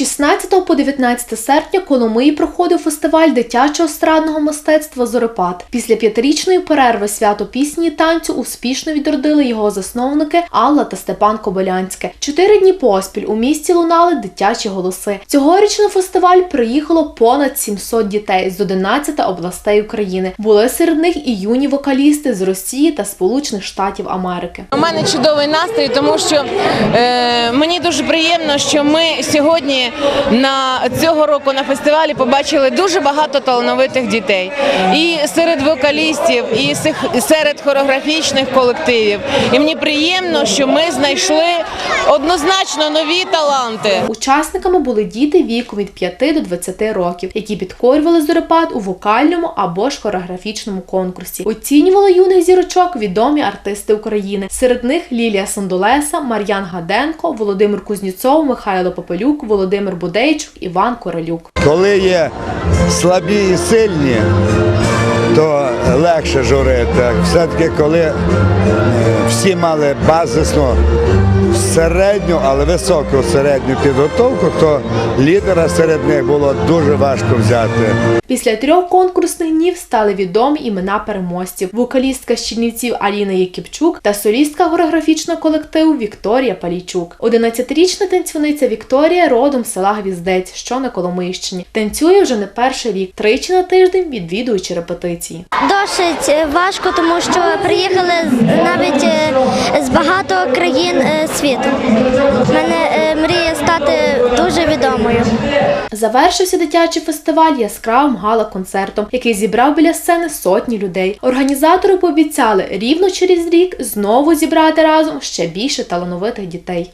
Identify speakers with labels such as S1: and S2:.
S1: 16 по 19 серпня Коломиї проходив фестиваль дитячого естрадного мистецтва Зорепад. Після п'ятирічної перерви свято пісні і танцю успішно відродили його засновники Алла та Степан Кобилянське. Чотири дні поспіль у місті лунали дитячі голоси. Цьогоріч на фестиваль приїхало понад 700 дітей з 11 областей України. Були серед них і юні вокалісти з Росії та Сполучених Штатів Америки.
S2: У мене чудовий настрій, тому що е, мені дуже приємно, що ми сьогодні на цього року на фестивалі побачили дуже багато талановитих дітей. І серед вокалістів, і серед хореографічних колективів. І мені приємно, що ми знайшли однозначно нові таланти.
S1: Учасниками були діти віком від 5 до 20 років, які підкорювали зорепад у вокальному або ж хореографічному конкурсі. Оцінювали юних зірочок відомі артисти України. Серед них Лілія Сандолеса, Мар'ян Гаденко, Володимир Кузнєцов, Михайло Попелюк, Володимир Будейчук, Іван Королюк.
S3: Коли є слабі і сильні, то легше журити. Все-таки коли е, всі мали базисну середню, але високу середню підготовку, то лідера серед них було дуже важко взяти.
S1: Після трьох конкурсних днів стали відомі імена переможців: вокалістка з Чернівців Аліна Єкіпчук та солістка хореографічного колективу Вікторія Палійчук. 11-річна танцівниця Вікторія родом з села Гвіздець, що на Коломийщині. Танцює вже не перший рік, тричі на тиждень відвідуючи репетиції.
S4: Досить важко, тому що приїхали навіть е, з багато країн світу. Мене е, мрія стати дуже відомою.
S1: Завершився дитячий фестиваль яскравим гала-концертом, який зібрав біля сцени сотні людей. Організатори пообіцяли рівно через рік знову зібрати разом ще більше талановитих дітей.